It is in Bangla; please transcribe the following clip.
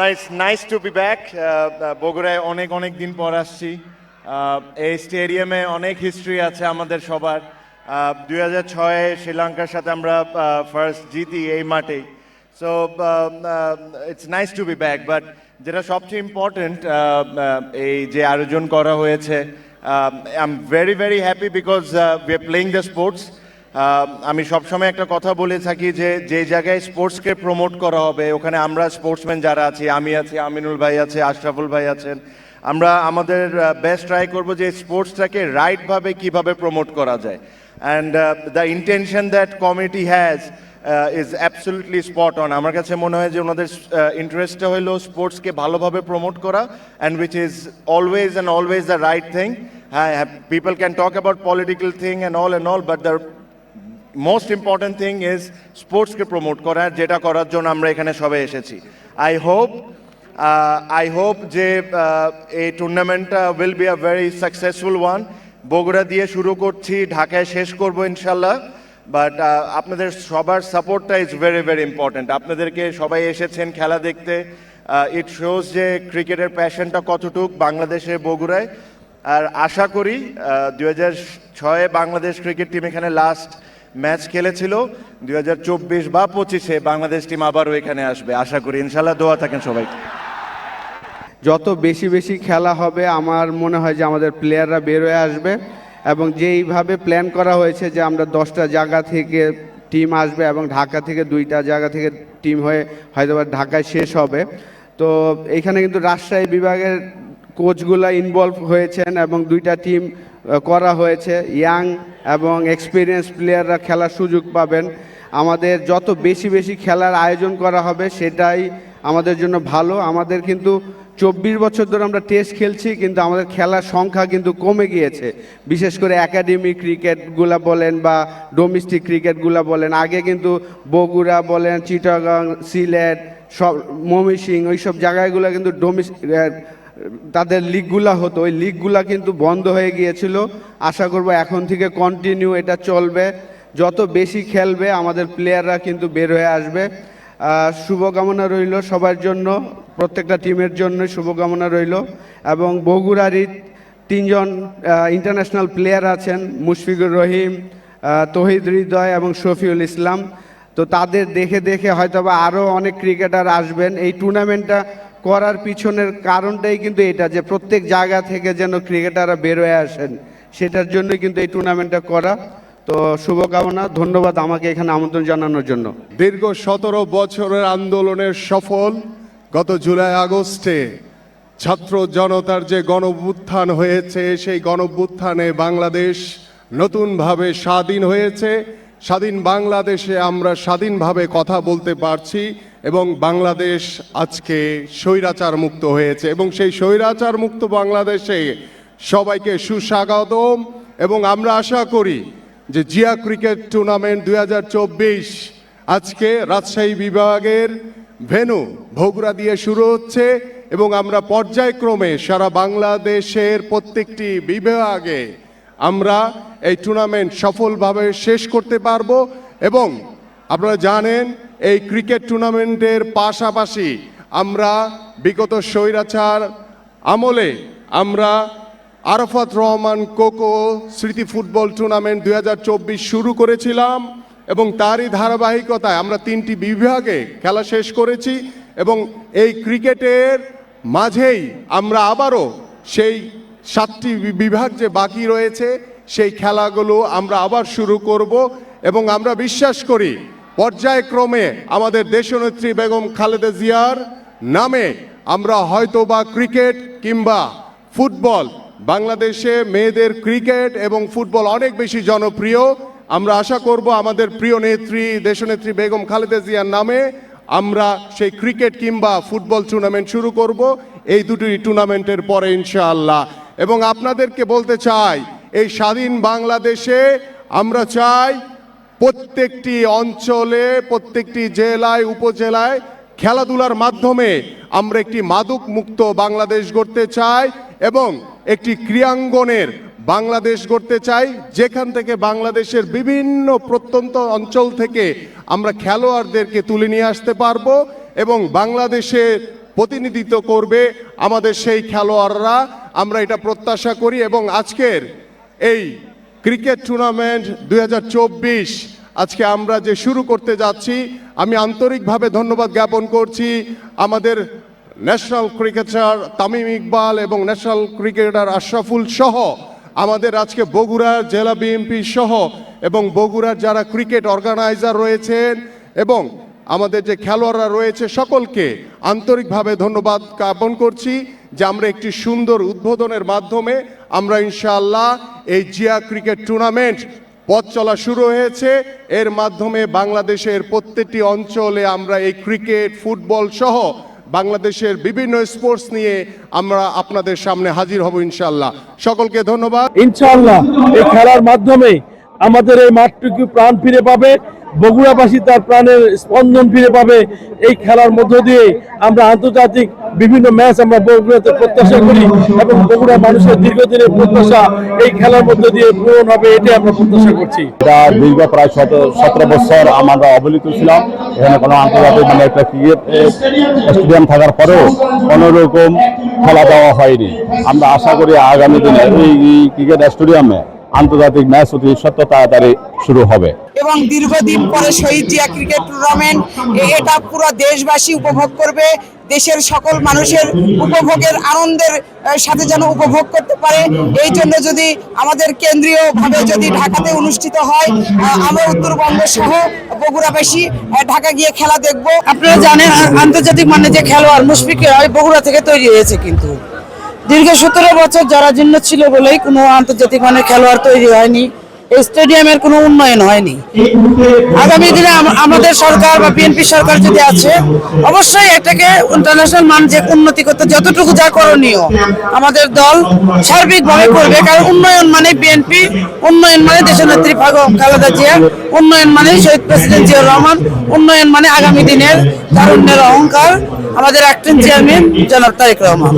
Nice nice to be back বগুড়ায় অনেক অনেক দিন পর আসছি। Uh, এই স্টেডিয়ামে অনেক হিস্ট্রি আছে আমাদের সবার। দুই হাজার ছয়ে শ্রীলঙ্কার সাথে আমরা ফার্স্ট জিতি এই মাঠেই। So it's nice to be back but যেটা সবচেয়ে ইম্পর্টেন্ট এই যে আয়োজন করা হয়েছে I am very very happy because we are playing the sports আমি সবসময় একটা কথা বলে থাকি যে যে জায়গায় স্পোর্টসকে প্রমোট করা হবে, ওখানে আমরা স্পোর্টসম্যান যারা আছি, আমি আছি, আমিনুল ভাই আছে, আশরাফুল ভাই আছেন, আমরা আমাদের বেস্ট ট্রাই করব যে স্পোর্টসটাকে রাইটভাবে কীভাবে প্রমোট করা যায়। And the intention that committee has is absolutely spot on আমার কাছে মনে হয় যে ওনাদের ইন্টারেস্টটা হলো স্পোর্টসকে ভালোভাবে প্রমোট করা and which is always and always the right thing হ্যাঁ people can talk about political thing and all and all but the most important thing is স্পোর্টসকে promote করা যেটা করার জন্য আমরা এখানে সবাই এসেছি। আই হোপ আই হোপ যে uh, এই টুর্নামেন্টটা will be a very successful one Bogura দিয়ে শুরু করছি ঢাকায় শেষ করব ইনশাল্লাহ। বাট আপনাদের সবার সাপোর্টটা ইজ ভেরি ভেরি ইম্পর্ট্যান্ট আপনাদেরকে সবাই এসেছেন খেলা দেখতে। ইট শোজ যে ক্রিকেটের প্যাশনটা কতটুক বাংলাদেশে বগুড়ায়। আর আশা করি দু হাজার ছয়ে বাংলাদেশ ক্রিকেট টিম এখানে লাস্ট ম্যাচ খেলেছিল দুই হাজার চব্বিশ বা পঁচিশে। বাংলাদেশ টিম আবারও এখানে আসবে। আশা করি ইনশাল্লাহ দোয়া থাকেন সবাই যত বেশি বেশি খেলা হবে, আমার মনে হয় যে আমাদের প্লেয়াররা বেরোয় আসবে এবং যেইভাবে প্ল্যান করা হয়েছে যে আমরা দশটা জায়গা থেকে টিম আসবে এবং ঢাকা থেকে দুইটা জায়গা থেকে টিম হয়ে হয়তো ঢাকায় শেষ হবে। তো এখানে কিন্তু রাজশাহী বিভাগের কোচগুলা ইনভলভ হয়েছেন এবং দুইটা টিম করা হয়েছে। ইয়াং এবং এক্সপিরিয়েন্স প্লেয়াররা খেলার সুযোগ পাবেন। আমাদের যত বেশি বেশি খেলার আয়োজন করা হবে, সেটাই আমাদের জন্য ভালো। আমাদের কিন্তু চব্বিশ বছর ধরে আমরা টেস্ট খেলছি, কিন্তু আমাদের খেলার সংখ্যা কিন্তু কমে গিয়েছে। বিশেষ করে একাডেমি ক্রিকেটগুলা বলেন বা ডোমেস্টিক ক্রিকেটগুলা বলেন। আগে কিন্তু বগুড়া বলেন, চিটাগাং, সিলেট, সব ময়মনসিং ওই সব জায়গাগুলো কিন্তু ডোমেস তাদের লিগগুলা হতো। ওই লিগগুলা কিন্তু বন্ধ হয়ে গিয়েছিল। আশা করব এখন থেকে কন্টিনিউ এটা চলবে। যত বেশি খেলবে, আমাদের প্লেয়াররা কিন্তু বের হয়ে আসবে। শুভকামনা রইল সবার জন্য, প্রত্যেকটা টিমের জন্য শুভকামনা রইল। এবং বগুড়ারই তিনজন ইন্টারন্যাশনাল প্লেয়ার আছেন, মুশফিকুর রহিম তহিদ হৃদয় এবং শফিউল ইসলাম। তো তাদের দেখে দেখে হয়তোবা আরও অনেক ক্রিকেটার আসবেন। এই টুর্নামেন্টটা করার পিছনের কারণটাই কিন্তু এটা যে প্রত্যেক জায়গা থেকে যেন ক্রিকেটাররা বেরোয় আসেন, সেটার জন্যই কিন্তু এই টুর্নামেন্টটা করা। তো শুভকামনা, ধন্যবাদ আমাকে এখানে আমন্ত্রণ জানানোর জন্য। দীর্ঘ সতেরো বছরের আন্দোলনের সফল গত জুলাই আগস্টে ছাত্র জনতার যে গণভ্যুত্থান হয়েছে, সেই গণভ্যুত্থানে বাংলাদেশ নতুনভাবে স্বাধীন হয়েছে। স্বাধীন বাংলাদেশে আমরা স্বাধীনভাবে কথা বলতে পারছি। এবং বাংলাদেশ আজকে স্বৈরাচার মুক্ত হয়েছে এবং সেই স্বৈরাচার মুক্ত বাংলাদেশে সবাইকে সুস্বাগতম এবং আমরা আশা করি যে জিয়া ক্রিকেট টুর্নামেন্ট দু হাজার চব্বিশ আজকে রাজশাহী বিভাগের ভেনু ভোগরা দিয়ে শুরু হচ্ছে এবং আমরা পর্যায়ক্রমে সারা বাংলাদেশের প্রত্যেকটি বিভাগে আমরা এই টুর্নামেন্ট সফলভাবে শেষ করতে পারব এবং আপনারা জানেন এই ক্রিকেট টুর্নামেন্টের পাশাপাশি আমরা বিগত স্বৈরাচার আমলে আমরা আরফাত রহমান কোকো স্মৃতি ফুটবল টুর্নামেন্ট দু হাজার চব্বিশ শুরু করেছিলাম এবং তারই ধারাবাহিকতায় আমরা তিনটি বিভাগে খেলা শেষ করেছি এবং এই ক্রিকেটের মাঝেই আমরা আবারও সেই সাতটি বিভাগ যে বাকি রয়েছে, সেই খেলাগুলো আমরা আবার শুরু করব এবং আমরা বিশ্বাস করি পর্যায়ক্রমে আমাদের দেশনেত্রী বেগম খালেদা জিয়ার নামে আমরা হয়তো বা ক্রিকেট কিংবা ফুটবল, বাংলাদেশে মেয়েদের ক্রিকেট এবং ফুটবল অনেক বেশি জনপ্রিয়। আমরা আশা করব আমাদের প্রিয় নেত্রী, দেশনেত্রী বেগম খালেদা জিয়ার নামে আমরা সেই ক্রিকেট কিংবা ফুটবল টুর্নামেন্ট শুরু করব। এই দুটি টুর্নামেন্টের পরে ইনশাআল্লাহ। এবং আপনাদেরকে বলতে চাই, এই স্বাধীন বাংলাদেশে আমরা চাই প্রত্যেকটি অঞ্চলে, প্রত্যেকটি জেলায়, উপজেলায় খেলাধুলার মাধ্যমে আমরা একটি মাদক মুক্ত বাংলাদেশ গড়তে চাই এবং একটি ক্রীড়াঙ্গনের বাংলাদেশ গড়তে চাই, যেখান থেকে বাংলাদেশের বিভিন্ন প্রত্যন্ত অঞ্চল থেকে আমরা খেলোয়াড়দেরকে তুলে নিয়ে আসতে পারব এবং বাংলাদেশে প্রতিনিধিত্ব করবে আমাদের সেই খেলোয়াড়রা। আমরা এটা প্রত্যাশা করি এবং আজকের এই ক্রিকেট টুর্নামেন্ট দু হাজার চব্বিশ। আজকে আমরা যে শুরু করতে যাচ্ছি, আমি আন্তরিকভাবে ধন্যবাদ জ্ঞাপন করছি আমাদের ন্যাশনাল ক্রিকেটার তামিম ইকবাল এবং ন্যাশনাল ক্রিকেটার আশরাফুল সহ, আমাদের আজকে বগুড়ার জেলা বিএনপি সহ এবং বগুড়ার যারা ক্রিকেট অর্গানাইজার রয়েছেন এবং আমাদের যে খেলোয়াড়রা রয়েছে সকলকে আন্তরিকভাবে ধন্যবাদ জ্ঞাপন করছি। যে আমরা একটি সুন্দর উদ্বোধনের মাধ্যমে আমরা ইনশাআল্লাহ এই জিয়া ক্রিকেট টুর্নামেন্ট পথ চলা শুরু হয়েছে। এর মাধ্যমে বাংলাদেশের প্রত্যেকটি অঞ্চলে আমরা এই ক্রিকেট, ফুটবল সহ বাংলাদেশের বিভিন্ন স্পোর্টস নিয়ে আমরা আপনাদের সামনে হাজির হব ইনশাআল্লাহ। সকলকে ধন্যবাদ। ইনশাআল্লাহ এই খেলার মাধ্যমে আমাদের এই মাঠটুকু প্রাণ ফিরে পাবে, বগুড়াবাসী তার প্রাণের স্পন্দন ফিরে পাবে। এই খেলার মধ্য দিয়ে আমরা আন্তর্জাতিক বিভিন্ন ম্যাচ আমরা বগুড়াতে প্রত্যাশা করি এবং বগুড়া মানুষের দীর্ঘদিনের প্রত্যাশা এই খেলার মধ্য দিয়ে পূরণ হবে এটাই আমরা প্রত্যাশা করছি। এটা দীর্ঘ প্রায় সতেরো বছর আমরা অবহেলিত ছিলাম। এখানে কোনো আন্তর্জাতিক মানে একটা ক্রিকেট স্টেডিয়াম থাকার পরেও কোনো রকম খেলা দেওয়া হয়নি। আমরা আশা করি আগামী দিনে এই ক্রিকেট স্টেডিয়ামে আন্তর্জাতিক ম্যাচ অতি সত্য তাড়াতাড়ি শুরু হবে। এবং দীর্ঘদিন পরে শহীদ জিয়া ক্রিকেট টুর্নামেন্ট এটা পুরো দেশবাসী উপভোগ করবে। দেশের সকল মানুষের উপভোগের আনন্দের সাথে যেন উপভোগ করতে পারে। এই জন্য যদি আমাদের কেন্দ্রীয় ভাবে যদি ঢাকাতে অনুষ্ঠিত হয় আমরা উত্তরবঙ্গ সহ বগুড়াবাসী ঢাকা গিয়ে খেলা দেখব। আপনারা জানেন আন্তর্জাতিক মানে যে খেলোয়াড় মুশফিক বগুড়া থেকে তৈরি হয়েছে কিন্তু। দীর্ঘ সতেরো বছর জরাজীর্ণ ছিল বলেই কোনো আন্তর্জাতিক মানের খেলোয়াড় তৈরি হয়নি। স্টেডিয়ামের কোনো উন্নয়ন হয়নি। আগামী দিনে আমাদের সরকার বা বিএনপি সরকার যদি আছে, অবশ্যই এটাকে ইন্টারন্যাশনাল মান যে উন্নতি করতে যতটুকু যা করণীয় আমাদের দল সার্বিকভাবে করবে, কারণ উন্নয়ন মানে বিএনপি, উন্নয়ন মানে দেশের নেত্রী খালেদা জিয়া, উন্নয়ন মানে শহীদ প্রেসিডেন্ট জিয়াউর রহমান, উন্নয়ন মানে আগামী দিনের তারুণ্যের অহংকার। আমাদের অ্যাক্টিং চেয়ারম্যান জনাব তারেক রহমান।